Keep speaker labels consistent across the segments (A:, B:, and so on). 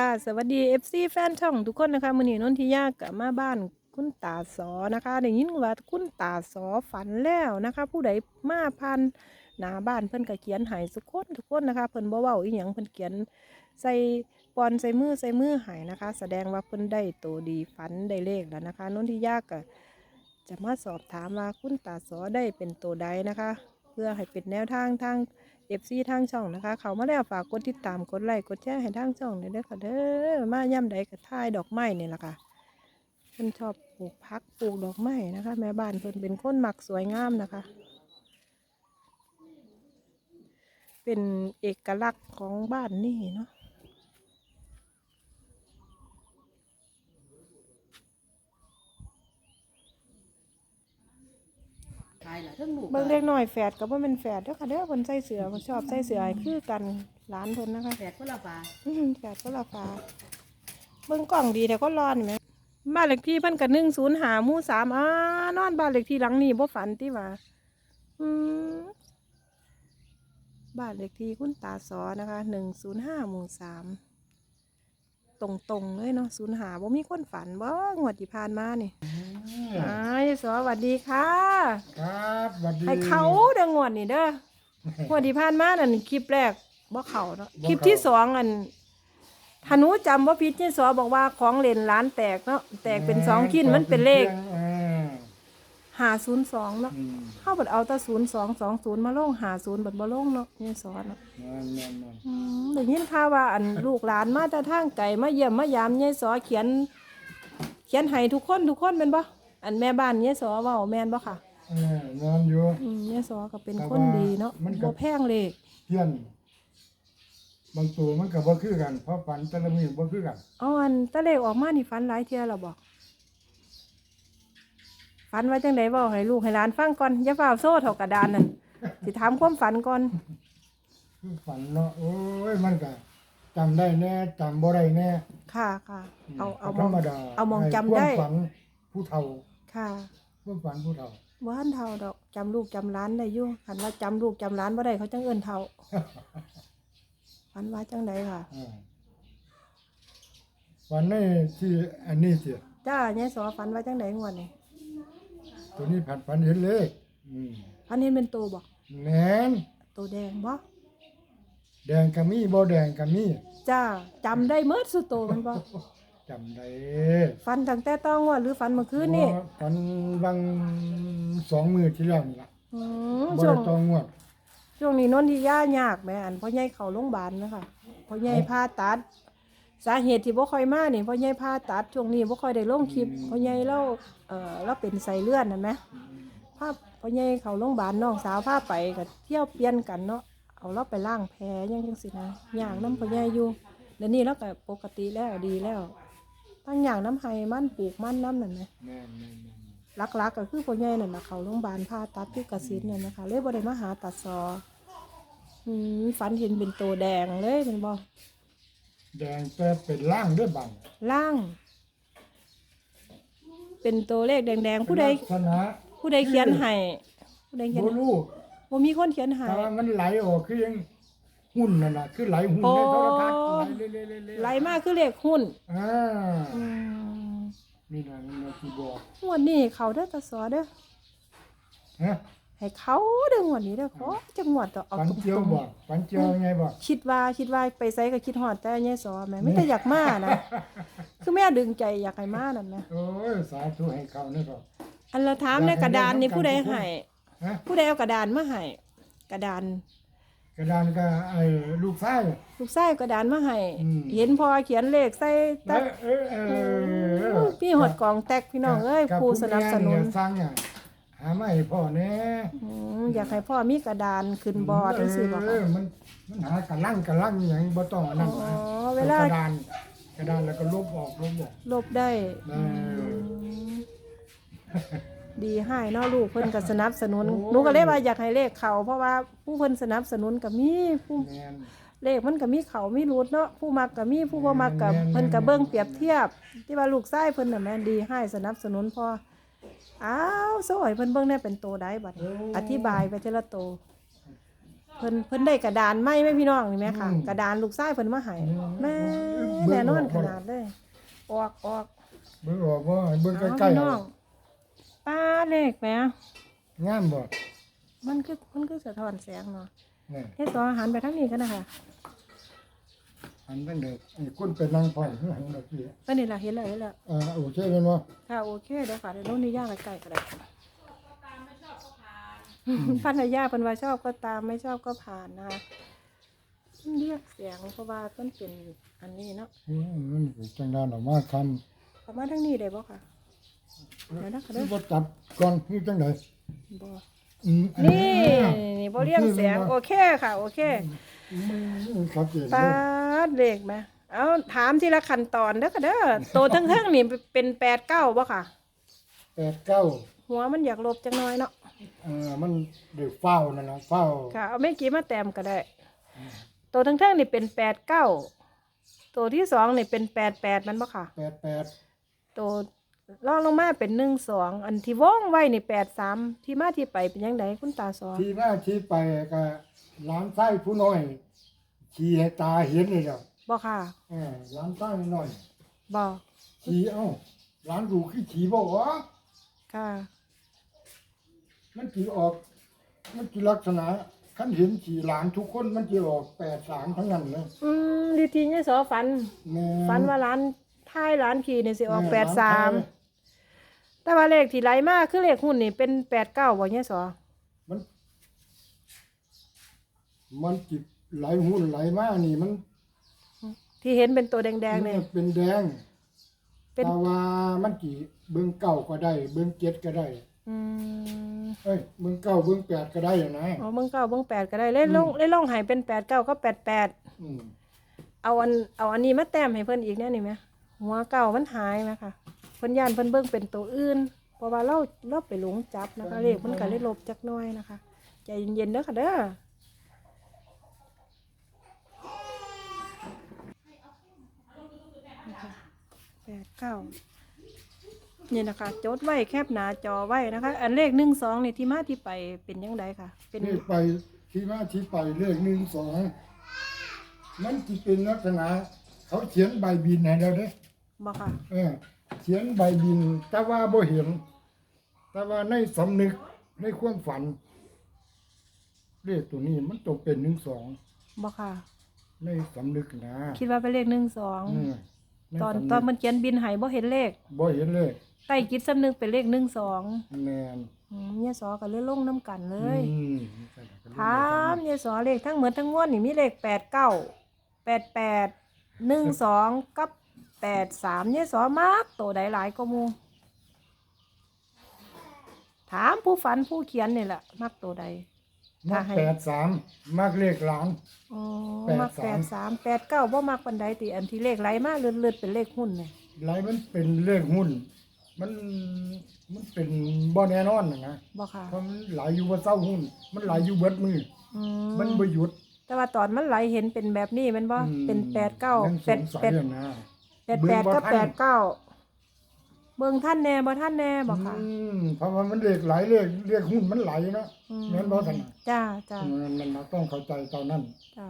A: ค่ะ สวัสดี FC แฟนช่องทุกคนนะคะมื้อนี้นนทิยากลับมาบ้านคุณตาสอนะคะ ได้ยินว่าคุณตาสอฝันแล้วนะคะ ผู้ใดมาพันหน้าบ้านเพิ่นก็เขียนให้ทุกคนทุกคนนะคะเพิ่นบ่เว้าอีหยังเพิ่นเขียนใส่ปอนใส่มือใส่มือให้นะคะ แสดงว่าเพิ่นได้โตวดีฝันได้เลขแล้วนะคะนนทิยาก็จะมาสอบถามว่าคุณตาสอได้เป็นตัวใดนะคะ เพื่อให้เป็นแนวทางทาง เอฟซีทางช่องนะคะ เขามาแล้วฝากกดติดตามกดไลค์กดแชร์ให้ทางช่องเลยเด้อค่ะเด้อมาย่ำใดกับท่ายดอกไม้นี่แหละค่ะเพิ่นชอบปลูกพักปลูกดอกไม้นะคะ แม่บ้านเพิ่นเป็นคนมักสวยงามนะคะ เป็นเอกลักษณ์ของบ้านนี่เนาะา
B: ยละทั้งลูก
A: เบิ่งเล็กน้อยแฝดกับว่าเป็นแฝดเด้อค่ะเด้อเพิ่นใส่เสือเพิ่นชอบใส่เสือให้คือกันหลานเพิ่นนะคะ
B: แฝดคนละฝา
A: อืมแปดก็ราคาเบิ่งกล่องดีแต่ก็ร้อนไหมบ้านเลขที่เพิ่นกับหนึ่งศูนย์หาหมู่สามอ่านอนบ้านเลขที่หลังนี้บ่ฝันติว่าอืมบ้านเลขที่คุณตาสอนะคะหนึ่งศูนย์ห้าหมู่สาม ตรงๆเลยเนาะศูนย์หาบ่มีคนฝันบ่งวดที่ผ่านมานี่อ่ายายสอสวัสดีค่ะ
C: ครับสวัสดี
A: ให้เขาเด้องวดนี่เด้องวดที่ผ่านมานั่นคลิปแรกบ่เข้าเนาะคลิปที่สองอันธนูจำว่าพิษที่สอบอกว่าของเล่นร้านแตกเนาะแตกเป็นสองชิ้นมันเป็นเลข
C: ออ
A: หาศูนย์สองเนาะ
C: อืม
A: เข้าบัดเอาแต่ศูนย์สองสองศูนย์มาลงหาศูนย์บัดบ่ลงเนาะนี่สอนเนาะ
C: นั่นนั่นนั่น
A: อืมได้ยินข่าวว่าอันลูกหลานมาแต่ทางไก่มาเยี่ยมมายามยายสอเขียน เขียนให้ทุกคนทุกคนเป็นบ่อันแม่บ้านยายสอเว้าแม่นบ่ค่ะ
C: เออนอนอยู่
A: อืมยายสอก็เป็นคนดีเนาะ
C: มันก็
A: บ่แพงเลข
C: เพี้ยน บางตัวมันก็บ่คือกันเพราะฝันแต่ละมื้อบ่คือกัน
A: เอาอันตะเลขออกมานี่ฝันหลายเที่ยแล้วบ่ ฝันว่าจังไดเว้าให้ลูกให้หลานฟังก่อนอย่าฟ้าวโซ่เท่ากระดานนั่นสิถามความฝันก่อน
C: คือฝันเนาะโอ้ยมันก็จำได้แน่จำบ่ได้แน่
A: ค่ะค่ะ เอาเอาม
C: ธร
A: อง
C: รมดา
A: เอามอง
C: ให้
A: จำได้
C: ความฝันผู้เฒ่า
A: ค่ะ
C: ความฝันผู้เฒ่า
A: บ่ทันเท่าดอกจำลูกจำหล้านได้อยู่คันว่าจำลูกจำหล้านบ่ได้เขาจังเอิ้นเท่าฝันว่าจังไดค่ะ
C: อ่าฝันในที่อันนี้สิ
A: จ้ายายสอฝันว่าจังไดงวดนี่
C: ตัวนี้ผัดฝันเห็นเลขอืม
A: ฝันเห็นเป็นตัวบ่
C: แม่น
A: ตัวแดงบ่
C: แดงก็มีบ่แดงก็มี
A: จ้าจำได้เมิดสุดโตมันบ่
C: จำได้
A: ฝันตั้งแต่ต้องวดหรือฝันเมื่อคืนนี่
C: ฝันบางสองมือที่แล้วนี่ล่ะ
A: อืม
C: บ่
A: ช่ว
C: ได้
A: ง
C: ต้องงวด
A: ช่วงนี้นนที่ย่ายากแหม่อันพ่อใหญ่เข้าโรงพยาบาลนะคะพ่อใหญ่ผ่าตัด สาเหตุที่บ่ค่อยมานี่พ่อใหญ่ผ่าตัดช่วงนี้บ่ค่อยได้ลงคลิปพ่อใหญ่เราเอ่อเราเป็นไส้เลื่อนนั่นไหมพาพ่อใหญ่เข้าโรงพยาบาลน้องสาวพาไปก็เที่ยวเปลี่ยนกันเนาะเอาเราไปล้างแผลยังจังสินะย่างน้ำพ่อใหญ่อยู่เดี๋ยวนี้เราก็ปกติแล้วดีแล้วตั้งอย่างน้ำไห้มันปลูกมันน้ำนั่นไหม
C: แม่นแม่นแม่น
A: ลักๆก็คือพ่อใหญ่นั่นน่ะเข้าโรงพยาบาลผ่าตัดที่กสินนั่นนะคะเลยบ่ได้มาหาตัดซออืมฝันเห็นเป็นตัวแดงเลยเป็นบ่
C: แดงแต่เป็นล่างด้วยบัง
A: ล่าง เป็นตัวเลขแดงๆ ผู้ใด
C: เป็นลักษณะ
A: ผู้ใดเขียนให้ผู้ใดเขียน
C: บ่
A: ให้
C: รู้
A: บ่มีคนเขียนให้
C: แต่ว่ามันไหลออกคือยังหุ้นนั่นน่ะคือไหลหุ้น
A: โอ้
C: ในโทรทัศน์ไหลเรื่อยๆๆๆ
A: ไหลมากคือเลขหุ้น
C: อ่า
A: อืม
C: นี่น่ะนี่น่ะที่บอก
A: งวดนี้เขาเด้อตาซอเด้อ
C: ฮะ
A: ให้เขาเด้องวดนี้เด้อขอจังหวัดต่อเอา
C: ฝัน
A: ต
C: เจียว
A: รง
C: บอกฝันเจียวไงบอก
A: ๆคิดว่าคิดว่าไปไสก็คิดฮอดแต่ยายซอแม่ไม่แต่อยากมานะ คือแม่ดึงใจอยากให้มานั่นนะ
C: โอ้ยสาธุให้เขานี่ก็
A: อันละถามในกระดานนี่ผู้ใดให้
C: ฮะ
A: ผู้ใดเอากระดานมาให้กระดาน
C: กระดานก็ไอ้ลูกชาย
A: ลูกชายเอากระดานมาให้
C: อืม
A: เห็นพอเขียนเลขใส่
C: เอ
A: ตัก
C: อเออเออ
A: พี่หดกองแตกพี่น้องเอ้ย
C: กับ
A: ผู้สนับสนุน
C: ผู้แม่เยสร้างเนี่ย หามาให้พ่อแน่
A: อืมอยากให้พ่อมีกระดานขึ้นบอร์ดจังซี่บ่
C: เอ
A: คะ
C: อมันมันหากระลังกระลังอหย่างบ่ต้องอันนั้น
A: อ๋อ
C: นะ
A: เวลา
C: กระดานกระดานแล้วก็ลบออกลบออก
A: ลบได้
C: เออ
A: ดีให้เนาะลูกเพิ่นก็สนับสนุน
C: โอ้ย
A: หนูก็เลยว่าอยากให้เลขเขาเพราะว่าผู้เพิ่นสนับสนุนก็มีผู้
C: แม่น
A: เลขมันก็มีเขามีรูดเนาะผู้มักก็มีผู้บ่มักก็
C: แม่นๆ
A: เพิ่นก็เบิ่งเปรียบเทียบ ที่ว่าลูกชายเพิ่นน่ะแม่นดีให้สนับสนุนพอ อ้าวสวยเพิ่นเบิ่งได้เป็นโตได้บัดนี้อธิบายไปทีละโตพิ่นเพิ่นได้กระดานไม้ไหมพี่น้องนี่แม่ค่ะ
C: อืม
A: กระดานลูกชายเพิ่นมาให้
C: อืม
A: แม่
C: เบิ่ง
A: แน่นอน
C: ออก
A: ข
C: บ่
A: นาดเลยออกออก
C: เบิ่งออกว่าเบิ่ง
A: เอา
C: ใกล้
A: พี่
C: ๆ
A: น้
C: เอา
A: องป้าเลขแหม
C: งามบ่
A: มันคือมันคือสะท้อนแสงเนาะ
C: นี่
A: เฮ็ดต่อหันไปทางนี้กันนะคะ
C: อันเป็นเด็กนี่คุณเป็นนางพ่อยข้างหลังดอกพี่
A: ก็นี่ล่ะเห็นแล้วเห็นแล้ว
C: อ่าโอเคเป็นบ่
A: ค่ะโอเคเดี๋ยวค่ะเดี๋ยวโน่นนี่ย่างใกล้ๆก็ได้พันธยาเป็นว่าชอบก็ตามไม่ชอบก็ผ่านนะคะเรียกเสียงเพราะว่าต้นเป็นอันนี้เนาะ
C: อืมมันเป็นจังดานออกมาคำ
A: ประมาณทั้งนี้ได้บ่ค่ะเดี๋ยวนะคะเด้อ
C: บ่จับก่อนคือจังได
A: บ่
C: อืมอั
A: นี่นี่บ่เรียงเสียงโอเคค่ะ โอเค
C: อืม ครับเจน
A: ปาดเลขไหมเอาถามทีละขั้นตอนเด้อค่ะเด้อโตทั้งเทิงๆนี่เป็นแปดเก้าบ่ค่ะ
C: แปดเก้า
A: หัวมันอยากลบจังน้อยเนาะ
C: เออมันเดือเฝ้านั่นนะเฝ้า
A: ค่ะ เอาไม่กี่มาแต้มก็ได้ตัวทั้งเทิงๆนี่เป็นแปดเก้าตัวที่สองนี่เป็นแปดแปดมันบ่ค่ะ
C: แปดแปด
A: ตัวล่องลงมาเป็นหนึ่งสองอันที่ว่องไว้นี่แปดสามที่มาที่ไปเป็นยังไงคุณตาสอน
C: ที่มาที่ไปก็ร้านไส้ผู้น้อย ขี่ให้ตาเห็นเลยเด้อ
A: บ่ค่ะ
C: เออร้านไส้น้อย
A: บ่
C: ขี่เอ้าร้านดูขี้ขี่บ่วะ
A: ค่ะ
C: มันขี่ออก มันขี่ลักษณะคันเห็นขี่หลานทุกคนมันจะออกแปดสามทั้งนั้นเลย
A: อืมดีทีเนี่ยสอฝัน
C: แม่
A: ฝันว่าร้านท้ายร้านขี่นี่สิออก
C: ม่
A: แปดสาม
C: ร้นไทย
A: แต่ว่าเลขที่ไหลมากคือเลขหุ้นนี่เป็นแปดเก้าบ่เนี่ยสอ
C: มัน มันจิบ ไหลหุ้นไหลมานี่มัน
A: ที่เห็นเป็นตัวแดงๆเนี่ย
C: เป็นแดง
A: เป็น
C: แต่ว่ามันกี่เบิ้งเก้าก็ได้ เบิ้งเจ็ดก็ได้
A: อืม
C: เอ้ยเบิ้งเก้าเบิ้งแปดก็ได้อะนะ
A: อ๋อเบิ่งเก้าเบิ่งแปดก็ได้เล่นลงเล่นลงใหายเป็นแปดเก้าก็แปดแปด
C: อืม
A: เอาอันเอาอันนี้มาแต้มให้เพิ่นอีกแน่นี่ไหมหัวเก่ามันหายไหมคะเพิ่นย่านเพิ่นเบิ่งเป็นตัวอื่น เพราะว่าเราเราไปหลงจับนะคะเลขมันก็เลยลบจักหน้อยนะคะ ใจเย็นๆเด้อค่ะเด้อนะคะ แปดเก้านี่นะคะจดไว้แคบหน้าจอไว้นะคะ อันเลขหนึ่งสองนี่ที่มาที่ไปเป็นยังไงค่ะ เป็น
C: นี่ไปที่มาที่ไปเลขหนึ่งสองมันจะเป็นลักษณะเขาเขียนใบบินให้เราเด้
A: บ่ค่ะ
C: เออเขียนใบบิน แต่ว่าบ่เห็น แต่ว่าในสำนึกในความฝัน เลขตัวนี้มันตกเป็นหนึ่งสอง
A: บ่ค่ะ
C: ในสำนึกนะ
A: คิดว่าเป็นเลขหนึ่งสอง
C: อืมใน
A: ตอน
C: สำก
A: ตอนมันเขียนบินใหายบ่เห็นเลข
C: บ่เห็นเลย
A: ใต้จิตสำนึกเป็นเลขหนึ่งสอง
C: แมน
A: เนี่ยสอกันเลยลงน้ำกันเลย
C: อืม
A: ถามเนี่ยสอเลขทั้งหมดทั้งมวลนี่มีเลขแปดเก้าแปดแปดหนึ่งสองกับแปดสามเนี่ยสอมากโตใดหลายก็มูถามผู้ฝันผู้เขียนนี่แหละมักโตใด
C: มักแปดสามมักเลขหลาน
A: อ๋อ
C: แปด
A: มัก
C: สาม
A: แปดสามแปดเก้าบ่มักปันใดตีอันที่เลขไหลมาเลื่อนๆเป็นเลขหุ้นเนี่ย
C: ไหลมันเป็นเลขหุ้น มันมันเป็นบ่แน่นอนน่ะนะ
A: บ่ค่ะ
C: เพราะมันไหลอยู่บ่เศร้าหุ้น มันไหลอยู่เบิดมือ
A: อื
C: มันบ่หยุด
A: แต่ว่าตอนมันไหลเห็นเป็นแบบนี้แมันบ่
C: อืม
A: เป็นแปดเก้า
C: ยัง
A: แป
C: ส
A: ด
C: งสัย
A: แปด
C: อยู่นะ
A: แปดแปดก็
C: เบิ่งบ่ทัน
A: แปดเก้า เบิ่งท่านแน่บ่ท่านแน่บ่ค่ะ
C: อืมเพราะว่ามันเลขไหลเลขเลขหุ้นมันไหลเนาะ
A: อื
C: แม่นบ่ซั่นน่ะ
A: จ้าจ้า
C: มันมันเราต้องเข้าใจตอนนั้น
A: จ้า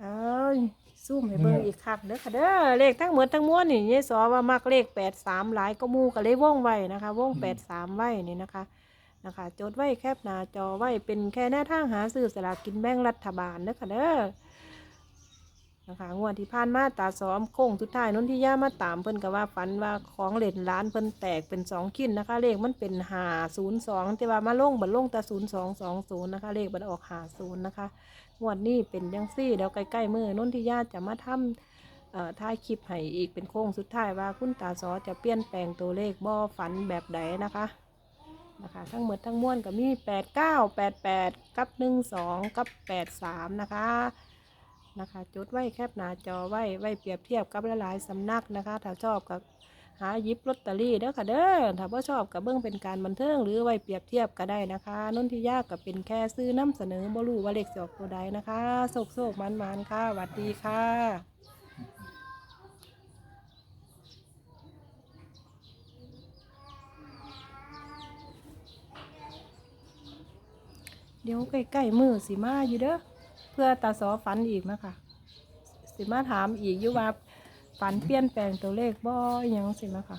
A: เอ้ยซูมให้เบิ่งอีกคักเด้อค่ะเด้อเลขทั้งหมดทั้งมวลนี่ยายสอว่ามักเลขแปดสามหลายก็หมู่ก็เลยวงไว้นะคะวงแปดสามไว้นี่นะคะนะคะ จดไว้แคบหน้าจอไว้เป็นแค่แนวทางหาซื้อสลากกินแบ่งรัฐบาลเด้อค่ะเด้อ นะคะงวดที่ผ่านมาตาซ้อมโค้งทุดท้ายนนที่ย่ามาตามเพิ่นก็ว่าฝันว่าของเล่นร้านเพิ่นแตกเป็นสองขิ้นนะคะ เลขมันเป็นหาศูนย์สองแต่ว่ามาลงบัดลงต่ศูนย์สองสองศูนย์นะคะเลขบัดออกหาศูนย์นะคะงวดนี้เป็นยังซี่เดี๋ยวใกล้ๆมือนนที่ย่าจะมาทำเอ่อถ่ายคลิปให้อีกเป็นโค้งสุดท้ายว่าคุณตาซอจะเปลี่ยนแปลงตัวเลขบ่ฝันแบบใดนะคะนะคะ ทั้งหมดทั้งมวลก็มีแปดเก้าแปดแปดกับหนึ่งสองกับแปดสามนะคะ นะคะ จดไว้แคบหน้าจอไว้ไว้เปรียบเทียบกับหลายๆสำนักนะคะ ถ้าชอบก็หายิบลอตเตอรี่เด้อค่ะเด้อถ้าบ่ชอบก็เบิ่งเป็นการบันเทิงหรือไว้เปรียบเทียบก็ได้นะคะนนทิยากก็เป็นแค่ซื้อน้ำเสนอบ่รู้ว่าเลขสออกตัวใดนะคะโศกโศกมันมันค่ะหวัดดีค่ะเดี๋ยวใกล้ๆมือสิมาอยู่เด้อ เพื่อตาสอฝันอีกนะคะสิมาถามอีกอยู่ว่าฝันเปลี่ยนแปลงตัวเลขบ่อหยังสินะคะ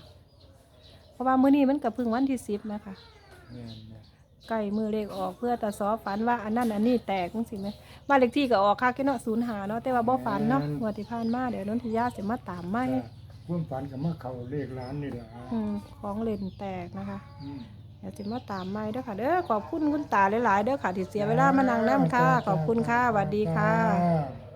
A: เพราะว่ามื้อนี้มันก็เพิ่งวันที่สิบนะคะ
C: แม่นแม่น
A: ใกล้มือเลขออกเพื่อตาสอฝันว่าอันนั้นอันนี้แตกจังสิไหมบ้านเลขที่ก็ออกค่าแค่เนาะศูนย์หาเนาะแต่ว่าบ่ฝันเนาะงวดที่ผ่านมาเดี๋ยวนนทิยาสิมาตามไม่
C: ก็ความฝันก็มาเข้าเลขร้านนี่ล่ะ
A: อืมของเล่นแตกนะคะ
C: อืม
A: เดี๋ยวสิมาตามไม่เด้อค่ะ เด้อขอบคุณคุณตาหลายๆเด้อค่ะที่เสียเวลามานั่งน้ำค่ะ ขอบคุณค่ะสวัสดีค่ะ
C: จ้า